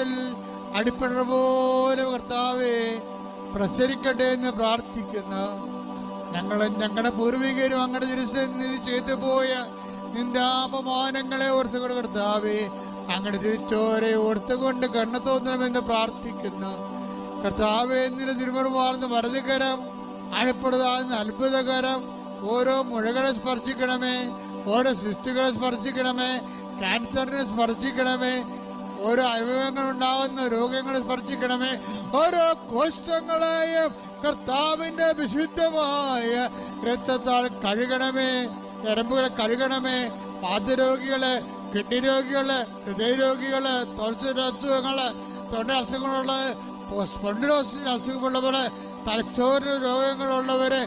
ഹൃദയത്തിൽ അടിപ്പെടുന്ന പോലെ കർത്താവെ പ്രസരിക്കട്ടെ എന്ന് പ്രാർത്ഥിക്കുന്ന ഞങ്ങളും ഞങ്ങളുടെ പൂർവികരും അങ്ങയുടെ തിരുസന്നിധി ചെയ്തു പോയ നിന്റെ അപമാനങ്ങളെ ഓർത്തുകൊണ്ട് കർത്താവെ അങ്ങയുടെ തിരിച്ചോരെ ഓർത്തുകൊണ്ട് കണ്ണു തോന്നണമെന്ന് പ്രാർത്ഥിക്കുന്നു കർത്താവെ നിന്റെ തിരുമറുമാർന്ന് വലതുകരം ആഴപ്പെടുതാഴ്ന്ന അത്ഭുതകരം. ഓരോ മുഴകളെ സ്പർശിക്കണമേ ഓരോ സിസ്റ്റുകളെ സ്പർശിക്കണമേ ക്യാൻസറിനെ സ്പർശിക്കണമേ ഓരോ അവയവങ്ങൾ ഉണ്ടാകുന്ന രോഗങ്ങളെ സ്പർശിക്കണമേ. ഓരോ കോശങ്ങളെയും കർത്താവിന്റെ വിശുദ്ധമായ രക്തത്താൽ കഴുകണമേ ഞരമ്പുകളെ കഴുകണമേ. പാദരോഗികളെ കിഡ്നി രോഗികൾ ഹൃദയരോഗികൾ തൊഴിൽ അസുഖങ്ങൾ തൊണ്ട അസുഖങ്ങളുള്ള സ്പോണ്ടിലോസിന് അസുഖമുള്ളവര് തലച്ചോറിന് രോഗങ്ങളുള്ളവര്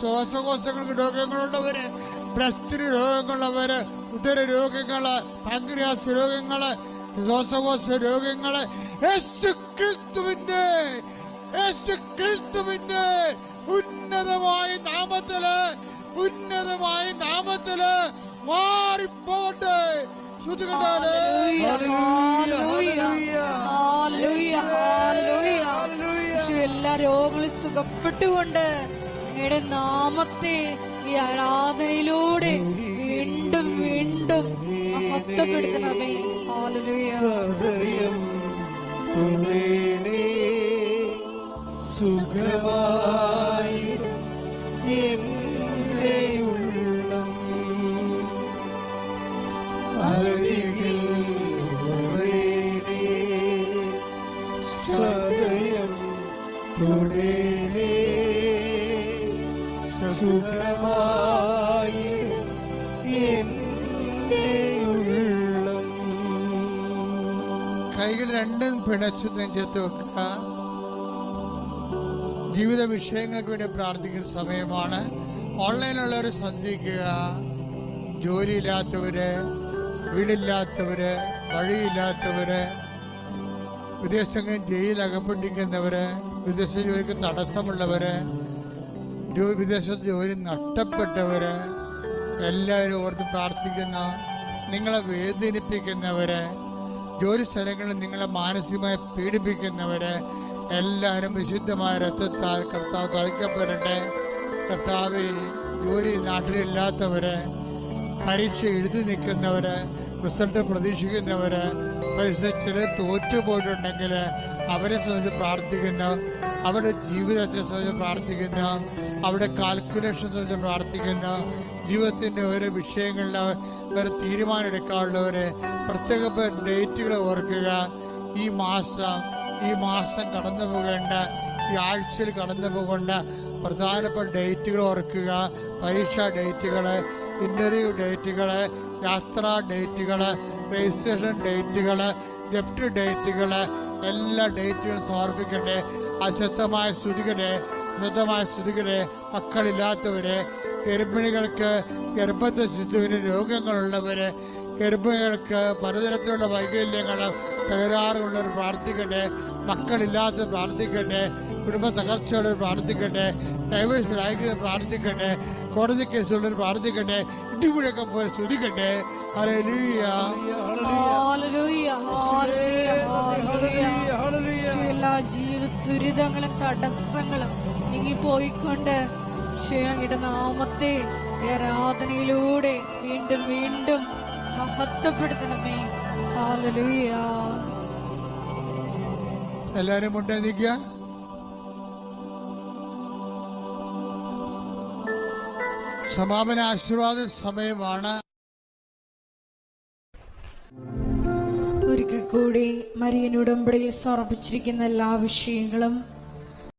ശ്വാസകോശങ്ങൾക്ക് രോഗങ്ങളുള്ളവര് ബ്രസ്റ്റിന് രോഗങ്ങളുള്ളവര് ഉദര രോഗങ്ങൾ പാങ്ക്രിയാസ് രോഗങ്ങൾ ശ്വാസകോശ രോഗങ്ങളെ യേശു ക്രിസ്തുവിന്റെ യേശു ക്രിസ്തുവിന്റെ ഉന്നതമായ നാമത്തിൽ ഉന്നതമായ നാമത്തിൽ മാറിപ്പോട്ടെ ശ്രുതികണ്ടാലേ എല്ലാ രോഗങ്ങളും സുഖപ്പെട്ടുകൊണ്ട് അങ്ങയുടെ നാമത്തെ ഈ ആരാധനയിലൂടെ വീണ്ടും വീണ്ടും മഹത്വപ്പെടുത്തണമേ. ഹാലലുയ സദയം തുണേണേ സുഖമായി എന്റെ ഉള്ളം. അരികിൽ വരേണേ സദയം തുണേണേ സുഖമായി കൈകൾ രണ്ടും പിണച്ച് നെഞ്ചത്ത് വെക്കുക. ജീവിത വിഷയങ്ങൾക്ക് വേണ്ടി പ്രാർത്ഥിക്കുന്ന സമയമാണ്. ഓൺലൈനുള്ളവർ ശ്രദ്ധിക്കുക ജോലിയില്ലാത്തവര് വീടില്ലാത്തവര് വഴിയില്ലാത്തവര് വിദേശങ്ങളിൽ ജയിലിൽ അകപ്പെട്ടിരിക്കുന്നവര് വിദേശ ജോലിക്ക് തടസ്സമുള്ളവര് വിദേശത്ത് ജോലി നഷ്ടപ്പെട്ടവര് എല്ലാവരും ഓർത്ത് പ്രാർത്ഥിക്കുന്ന നിങ്ങളെ വേദനിപ്പിക്കുന്നവര് ജോലി സ്ഥലങ്ങളിൽ നിങ്ങളെ മാനസികമായി പീഡിപ്പിക്കുന്നവരെ എല്ലാവരും വിശുദ്ധമായ രക്തത്താൽ കർത്താവ് തളിക്കപ്പെടട്ടെ. കർത്താവ് ജോലി നാട്ടിലില്ലാത്തവര് പരീക്ഷ എഴുതി നിൽക്കുന്നവര് റിസൾട്ട് പ്രതീക്ഷിക്കുന്നവര് ചില തോറ്റുപോയിട്ടുണ്ടെങ്കിൽ അവരെ സംബന്ധിച്ച് പ്രാർത്ഥിക്കുന്നു. അവരുടെ ജീവിതത്തെ സംബന്ധിച്ച് പ്രാർത്ഥിക്കുന്ന അവരുടെ കാൽക്കുലേഷൻ സംബന്ധിച്ച് പ്രാർത്ഥിക്കുന്ന ജീവിതത്തിന്റെ ഓരോ വിഷയങ്ങളിൽ അവർ തീരുമാനം എടുക്കാനുള്ളവര് പ്രത്യേക ഡേറ്റുകൾ ഓർക്കുക. ഈ മാസം ഈ മാസം കടന്നു പോകേണ്ട ഈ ആഴ്ചയിൽ കടന്നു പോകേണ്ട പ്രധാനപ്പെട്ട ഡേറ്റുകൾ ഓർക്കുക. പരീക്ഷാ ഡേറ്റുകൾ ഇന്റർവ്യൂ ഡേറ്റുകൾ യാത്രാ ഡേറ്റുകൾ രജിസ്ട്രേഷൻ ഡേറ്റുകൾ ഡെപ്റ്റ് ഡേറ്റുകൾ എല്ലാ ഡേറ്റുകളും സമർപ്പിക്കട്ടെ. അശക്തമായ സ്തുതികളെ ശുദ്ധമായ സ്തുതികളെ മക്കളില്ലാത്തവരെ ഗർഭിണികൾക്ക് ഗർഭത്തെ ശിശുവിന് രോഗങ്ങളുള്ളവര് ഗർഭിണികൾക്ക് പലതരത്തിലുള്ള വൈകല്യങ്ങൾ തകരാറുള്ളവർ പ്രാർത്ഥിക്കട്ടെ മക്കളില്ലാത്ത പ്രാർത്ഥിക്കട്ടെ കുടുംബ തകർച്ചയുള്ളവർ പ്രാർത്ഥിക്കട്ടെ ഡൈവേഴ്സ് അയക്കുന്നത് പ്രാർത്ഥിക്കട്ടെ കോടതി കേസുള്ളവർ പ്രാർത്ഥിക്കട്ടെ ഇടിമുഴക്കം പോലെ ശ്രദ്ധിക്കട്ടെ ഹാലലുയ എല്ലാ ജീവിത ദുരിതങ്ങളും തടസ്സങ്ങളും നീങ്ങി പോയിക്കൊണ്ട് അങ്ങയുടെ നാമത്തെ ആരാധനയിലൂടെ വീണ്ടും വീണ്ടും മഹത്വപ്പെടുത്തണമേ എല്ലാവരും മുന്നേ നിൽക്കുക. സമാപന ആശീർവാദ സമയമാണ്. ഒരിക്കൽ കൂടി മരിയൻ ഉടമ്പടിയിൽ സമർപ്പിച്ചിരിക്കുന്ന എല്ലാ വിഷയങ്ങളും